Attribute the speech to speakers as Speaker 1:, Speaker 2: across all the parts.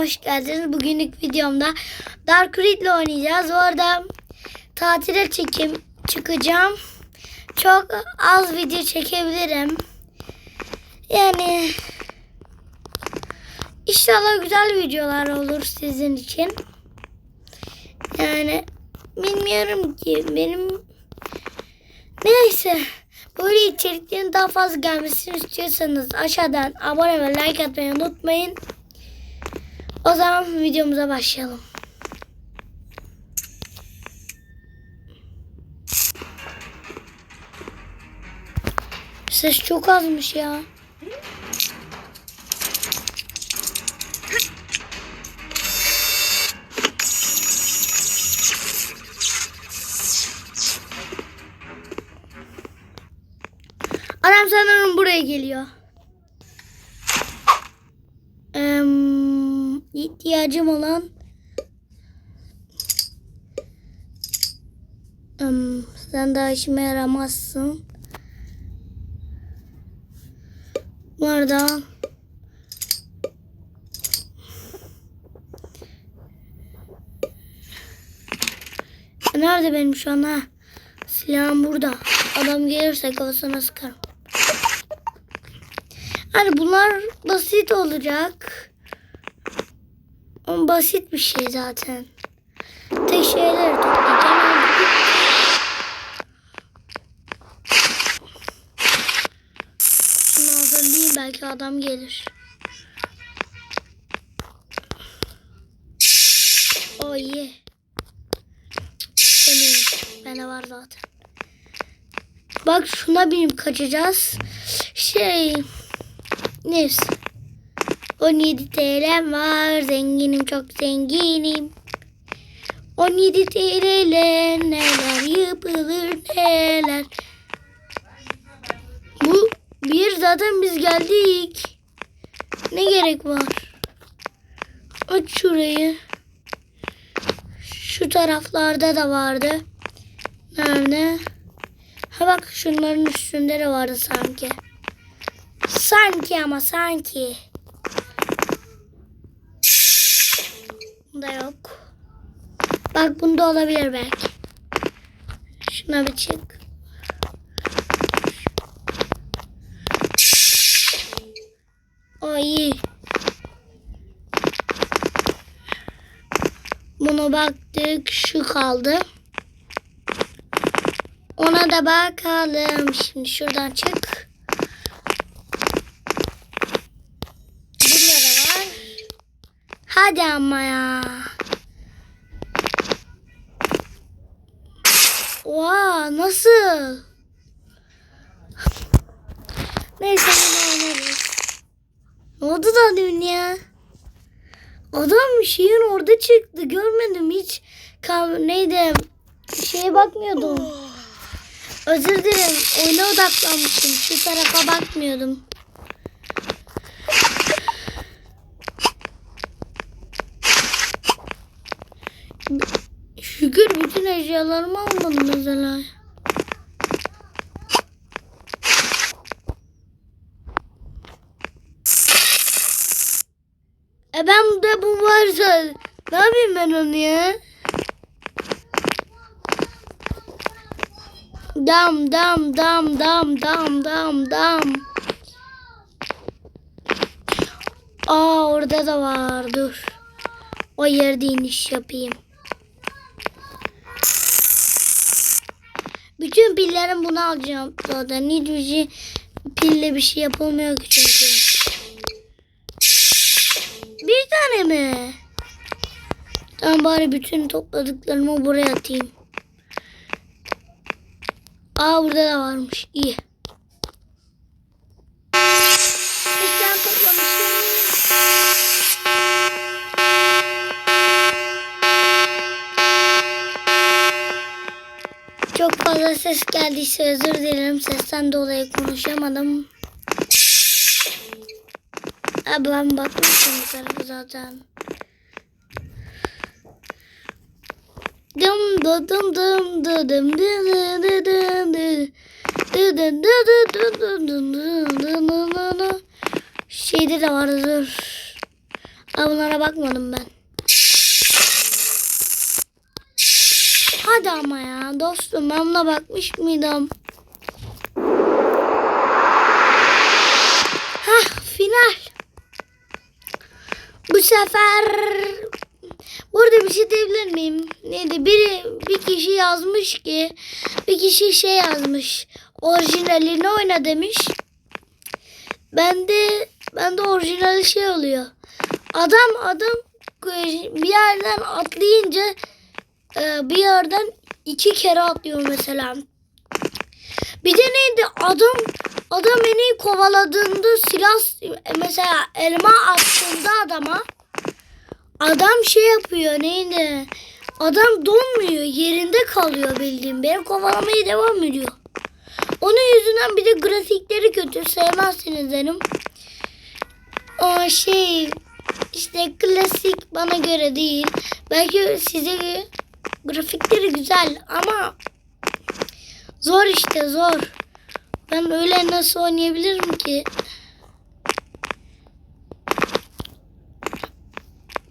Speaker 1: Hoş geldiniz. Bugünlük videomda Dark Reed ile oynayacağız. Bu arada tatile çekim çıkacağım. Çok az video çekebilirim. Yani inşallah güzel videolar olur sizin için. Yani bilmiyorum ki benim neyse böyle içeriklerin daha fazla gelmesini istiyorsanız aşağıdan abone ve like atmayı unutmayın. O zaman videomuza başlayalım. Ses çok azmış ya. Adam sanırım buraya geliyor. İhtiyacım olan Em, sen daha işime yaramazsın. Bunlar da Nerede benim şu an ha? Silahım burada. Adam gelirse kafasına sıkarım. Hani bunlar basit olacak. Ama basit bir şey zaten. Tek şeyleri toplayacağım. Şunu hazırlayayım belki adam gelir. Oh yeah. Demiyorum. Bende var zaten. Bak şuna binip kaçacağız. Şey... Neyse. 17 TL'm var. Zenginim çok zenginim. 17 TL ile neler yapılır neler. Bu bir zaten biz geldik. Ne gerek var? Aç şurayı. Şu taraflarda da vardı. Nerede? Ha bak şunların üstünde de vardı sanki. Sanki ama sanki. Bunda yok. Bak bunda olabilir belki. Şuna bir çık. O iyi. Buna baktık. Şu kaldı. Ona da bakalım. Şimdi şuradan çık. Bunda da var. Hadi ama ya. Oha nasıl? Neyse bunu oynarız. Ne oldu da dün ya? Adam şeyin orada çıktı. Görmedim hiç. Kam neydi? Şeye bakmıyordum. Özür dilerim. Oyuna odaklanmıştım. Şu tarafa bakmıyordum. Şükür bütün eşyalarımı almadım mesela. E ben de bu varsa ne yapayım ben onu ya? Dam dam dam dam dam dam dam. Aa orada da var dur. O yerde iniş yapayım. Bütün pillerim bunu alacağım zaten. Hiçbir şey pille bir şey yapılmıyor ki çünkü. Bir tane mi? Tamam bari bütün topladıklarımı buraya atayım. Aa burada da varmış. İyi. Fazla ses geldiyse özür dilerim. Sesten dolayı konuşamadım. Ben bakmıştım bu tarafa zaten. Dım dı dım dım dı dım dı dı dı dı dı. Dı dı dı dı dı dı dı dı dı dı dı dı. Şeyde de vardı dur. Aa, bunlara bakmadım ben. Hadi ama ya dostum ben buna bakmış mıydım? Hah final. Bu sefer burada bir şey diyebilir miyim? Neydi? Biri bir kişi yazmış ki bir kişi şey yazmış. Orijinalini oyna demiş. Ben de ben de orijinali şey oluyor. Adam adam bir yerden atlayınca e, bir yerden iki kere atlıyor mesela. Bir de neydi adam adam beni kovaladığında silah mesela elma attığında adama adam şey yapıyor neydi adam donmuyor yerinde kalıyor bildiğim beni kovalamaya devam ediyor. Onun yüzünden bir de grafikleri kötü sevmezsiniz derim. O şey işte klasik bana göre değil. Belki size grafikleri güzel ama zor işte zor. Ben öyle nasıl oynayabilirim ki?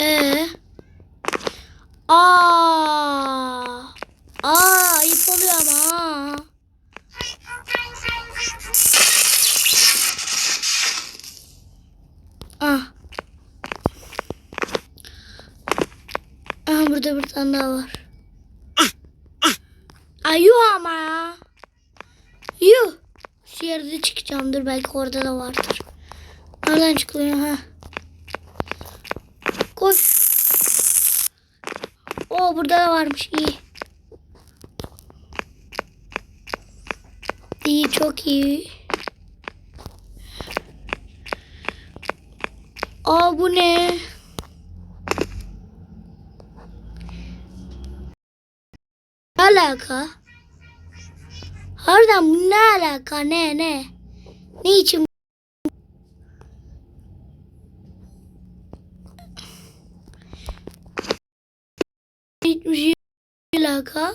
Speaker 1: Ee? Aa! Aa, ayıp oluyor ama. ha. Ah. Ah burada bir tane daha var. Yuh ama ya. Yuh. Şu yerde çıkacağım. Dur belki orada da vardır. Nereden çıkılıyor ha? Koş. O burada da varmış. İyi. İyi çok iyi. Aa bu? Ne alaka? Harbiden bu ne alaka? Ne ne? Ne için? Hiçbir şey alaka.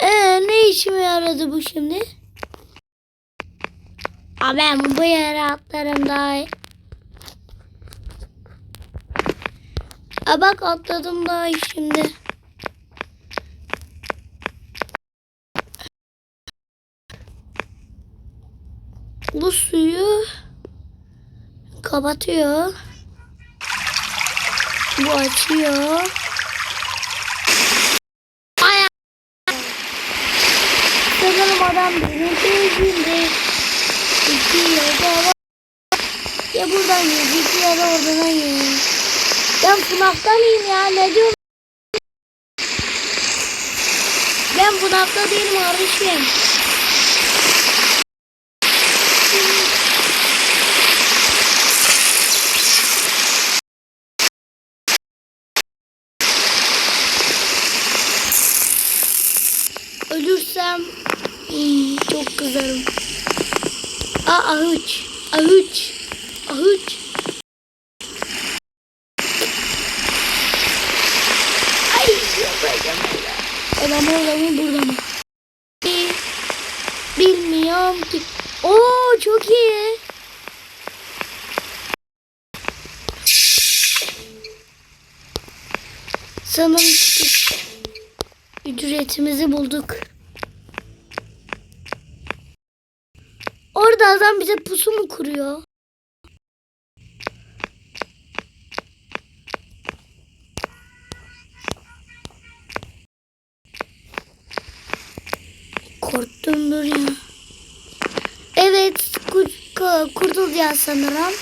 Speaker 1: Ee, ne işime yaradı bu şimdi? Aa, ben bu yere atlarım daha iyi. Aa, bak atladım daha iyi şimdi. Bu suyu kapatıyor. Bu açıyor. Sanırım adam benim peşinde. İki yolda var. Ya buradan yiyecek ya da oradan yiyecek. Ben FNAF'tan iyiyim ya ne diyorum? Ben FNAF'ta değilim kardeşim. Kızarım. Aa ahuç. Ahuç. Ahuç. Ay yapacağım öyle. Adam orada mı burada mı? Bi- Bilmiyorum ki. Oo çok iyi. Sanırım ücretimizi bulduk. Adam bize pusu mu kuruyor? Korktum dur ya. Evet kur, ku- kurtulacağız sanırım.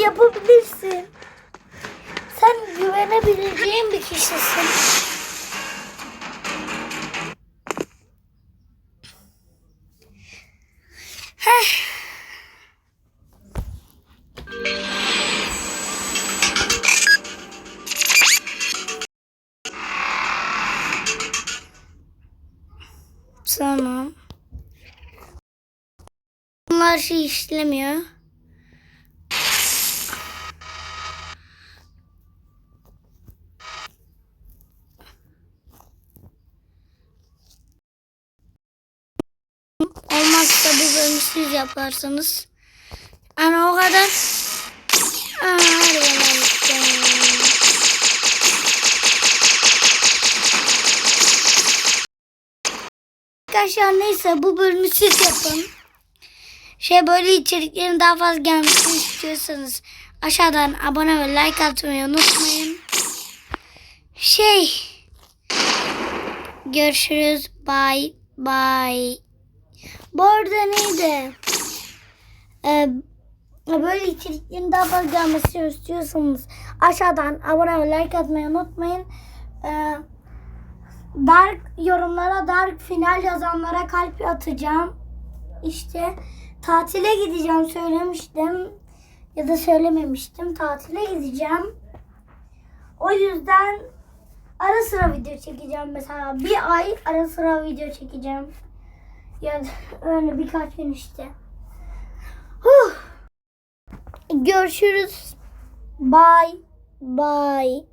Speaker 1: Yapabilirsin. Sen güvenebileceğin bir kişisin. Heh. Tamam. Bunlar şey işlemiyor. Olmazsa bu bölümü siz yaparsanız. Ana o kadar. Aa. Arkadaşlar neyse bu bölümü siz yapın. Şey böyle içeriklerin daha fazla gelmesini istiyorsanız aşağıdan abone ve like atmayı unutmayın. Şey görüşürüz. Bye bye. Bu arada neydi? Ee, böyle içeriklerin daha fazla gelmesini istiyorsanız aşağıdan abone ve like atmayı unutmayın. Ee, Dark yorumlara Dark final yazanlara kalp atacağım. İşte tatile gideceğim söylemiştim. Ya da söylememiştim. Tatile gideceğim. O yüzden ara sıra video çekeceğim mesela. Bir ay ara sıra video çekeceğim. Ya öyle birkaç gün işte. Görüşürüz. Bye. Bye.